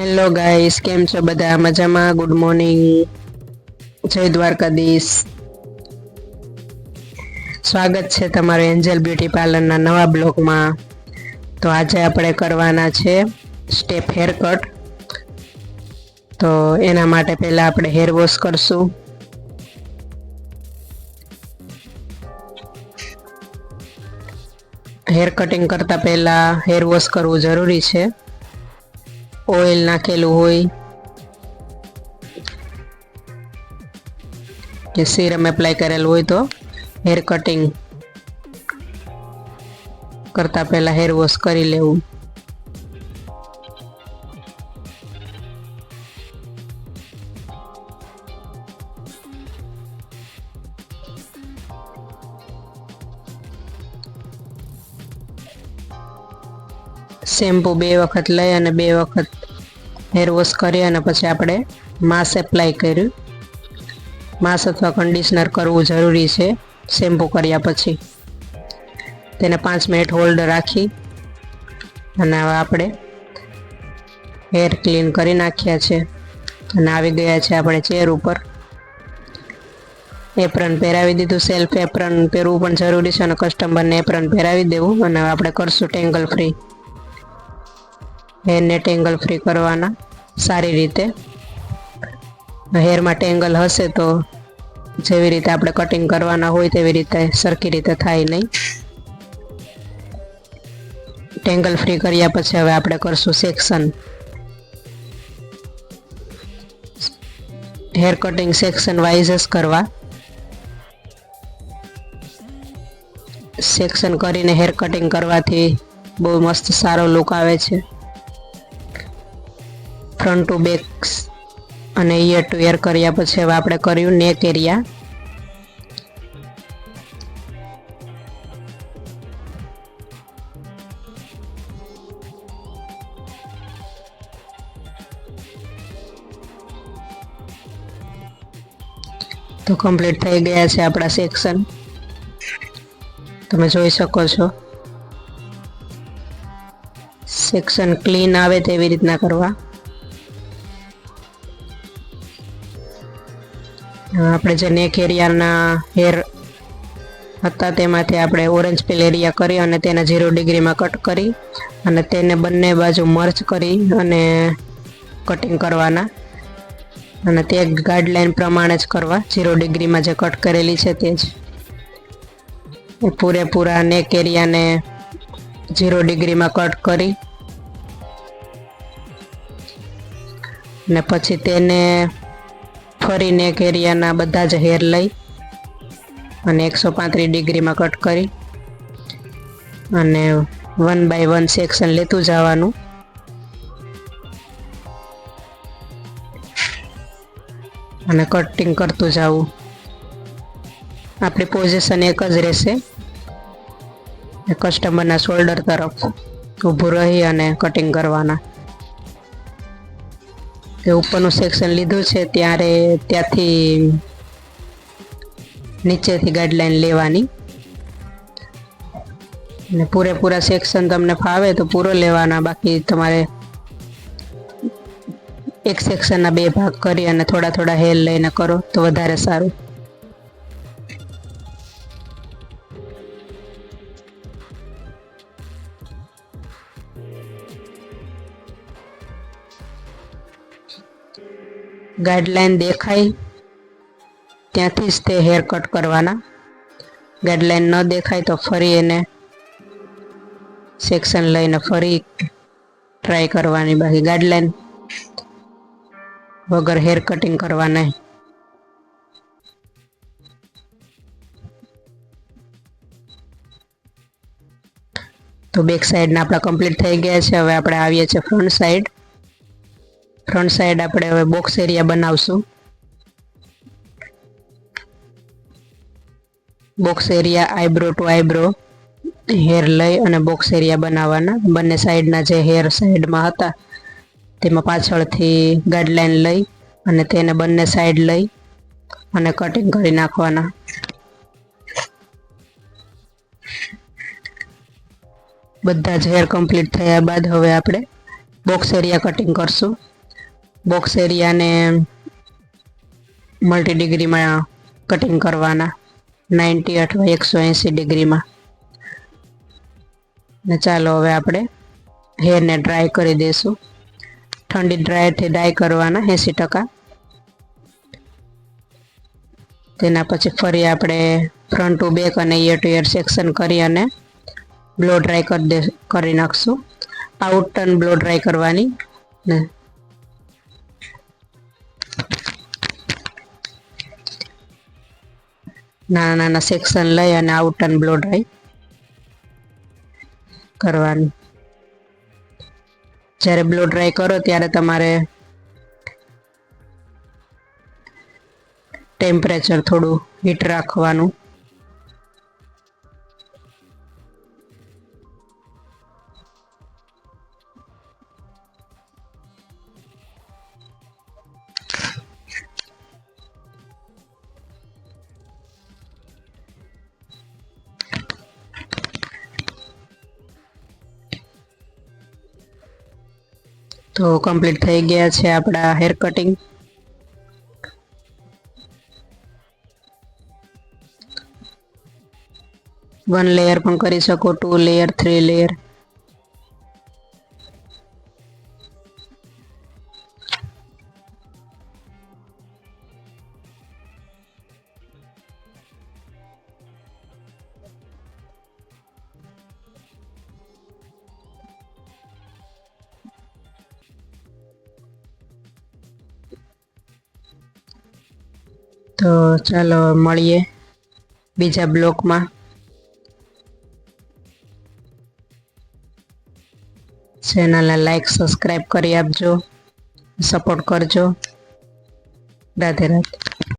Hello guys કેમ છો બધા? મજામાં? ગુડ મોર્નિંગ જય દ્વારકાધીશ. સ્વાગત છે તમારું એન્જલ બ્યુટી પાર્લરના નવા બ્લોગમાં. તો આજે આપણે કરવાના છે સ્ટેપ હેર કટ તો એના માટે પહેલાં આપણે હેર વોશ કરશું. હેર કટિંગ કરતાં પહેલાં હેર વોશ કરવું જરૂરી છે. ઓઇલ નાખેલું હોય. કે સિરમ એપ્લાય કરેલું હોય તો હેર કટિંગ કરતા પહેલા હેર વોશ કરી લેવું. શેમ્પુ બે વખત લઈ અને બે વખત હેર વોશ કરી અને પછી આપણે માસ એપ્લાય કર્યું. માસ અથવા કન્ડિશનર કરવું જરૂરી છે. શેમ્પુ કર્યા પછી. તેને પાંચ મિનિટ હોલ્ડ રાખી અને હવે આપણે હેર ક્લીન કરી નાખ્યા છે. અને આવી ગયા છે આપણે ચેર ઉપર. એપ્રન પહેરાવી દીધું. સેલ્ફ એપ્રન પહેરવું પણ જરૂરી છે અને કસ્ટમરને એપ્રન પહેરાવી દેવું. અને આપણે કરશું ટેંગલ ફ્રી હેરને ટેંગલ ફ્રી કરવાના. સારી રીતે. હેરમાં ટેંગલ હશે તો જેવી રીતે આપણે કટિંગ કરવાના હોય તેવી રીતે સરખી રીતે થાય નહીં. ટેંગલ ફ્રી કર્યા પછી હવે આપણે કરશું section hair cutting section wise કરવા. સેક્શન કરીને હેર કટિંગ કરવાથી બહુ મસ્ત સારો લુક આવે છે. ફ્રન્ટ ટુ બેક અને ઇયર ટુ ઇયર કર્યા પછી હવે આપણે કર્યું નેક એરિયા તો કમ્પ્લીટ થઈ ગયા છે આપણા સેક્શન તમે જોઈ શકો છો. સેક્શન ક્લીન આવે તેવી રીતના કરવા. આપણે જે નેક એરિયાના હેર હતા તેમાંથી આપણે ઓરેન્જ પેલ એરિયા કરી અને તેને ઝીરો ડિગ્રીમાં કટ કરી અને તેને બંને બાજુ મર્ચ કરી અને કટિંગ કરવાના. અને તે ગાઈડલાઈન પ્રમાણે જ કરવા. ઝીરો ડિગ્રીમાં જે કટ કરેલી છે તે જ. પૂરેપૂરા નેક એરિયાને ઝીરો ડિગ્રીમાં કટ કરી. અને પછી તેને ફરીને એક એરિયાના બધા જ હેર લઈ અને એકસો પાંત્રીસ ડિગ્રીમાં કટ કરી અને વન બાય વન સેક્શન લેતું જવાનું. અને કટિંગ કરતું જવું. આપણી પોઝિશન એક જ રહેશે. કસ્ટમરના શોલ્ડર તરફ ઊભું રહી અને કટિંગ કરવાના. કે ઉપરનું સેક્શન લીધું છે, ત્યારે ત્યાંથી નીચેથી ગાઈડલાઈન લેવાની. અને પૂરેપૂરા સેક્શન તમને ફાવે તો પૂરો લેવાના, બાકી તમારે એક સેક્શનના બે ભાગ કરી અને થોડા થોડા હેલ લઈને કરો તો વધારે સારું. ગાઈડલાઈન દેખાય, ત્યાંથી જ તે હેર કટ કરવાના. ગાઈડલાઈન ન દેખાય તો ફરી એને સેક્શન લઈને ફરી ટ્રાય કરવાની બાકી ગાઈડલાઈન વગર હેર કટિંગ કરવા નહીં તો બેક સાઈડના આપણા કમ્પ્લીટ થઈ ગયા છે. હવે આપણે આવીએ છીએ ફ્રન્ટ સાઈડ ફ્રન્ટ સાઈડ આપણે હવે બોક્સ એરિયા બનાવશું. Box area eyebrow to eyebrow hair લઈ અને બોક્સ એરિયા બનાવવાના. બંને સાઈડના જે હેર સાઈડમાં હતા, તેમાં પાછળથી ગાઈડલાઈન લઈ અને તેને બંને સાઈડ લઈ અને કટિંગ કરી નાખવાના. બધા જ હેર કમ્પ્લીટ થયા બાદ હવે આપણે બોક્સ એરિયા કટિંગ કરશું. બોક્સ એરિયાને મલ્ટી ડિગ્રીમાં કટિંગ કરવાના. નાઇન્ટી અથવા એકસો એંસી ડિગ્રીમાં ને ચાલો હવે આપણે હેરને ડ્રાય કરી દઈશું. ઠંડી ડ્રાયરથી ડ્રાય કરવાના એંસી ટકા. તેના પછી ફરી આપણે ફ્રન્ટ ટુ બેક અને ઇયર ટુ ઇયર સેક્શન કરી અને બ્લો ડ્રાય કરી દે, કરી નાખશું. આઉટ ટર્ન બ્લો ડ્રાય કરવાની ને નાના નાના સેક્શન લઈ અને આઉટ ટર્ન બ્લો ડ્રાય કરવાની. જ્યારે બ્લો ડ્રાય કરો ત્યારે તમારે ટેમ્પરેચર થોડું હીટ રાખવાનું. તો કમ્પ્લીટ થઈ ગયા છે આપણા હેર કટિંગ વન લેયર પણ કરી શકો ટુ લેયર થ્રી લેયર તો ચાલો મળીએ બીજા બ્લોકમાં. ચેનલને લાઈક સબસ્ક્રાઈબ કરી આપજો સપોર્ટ કરજો. રાધે રાધે.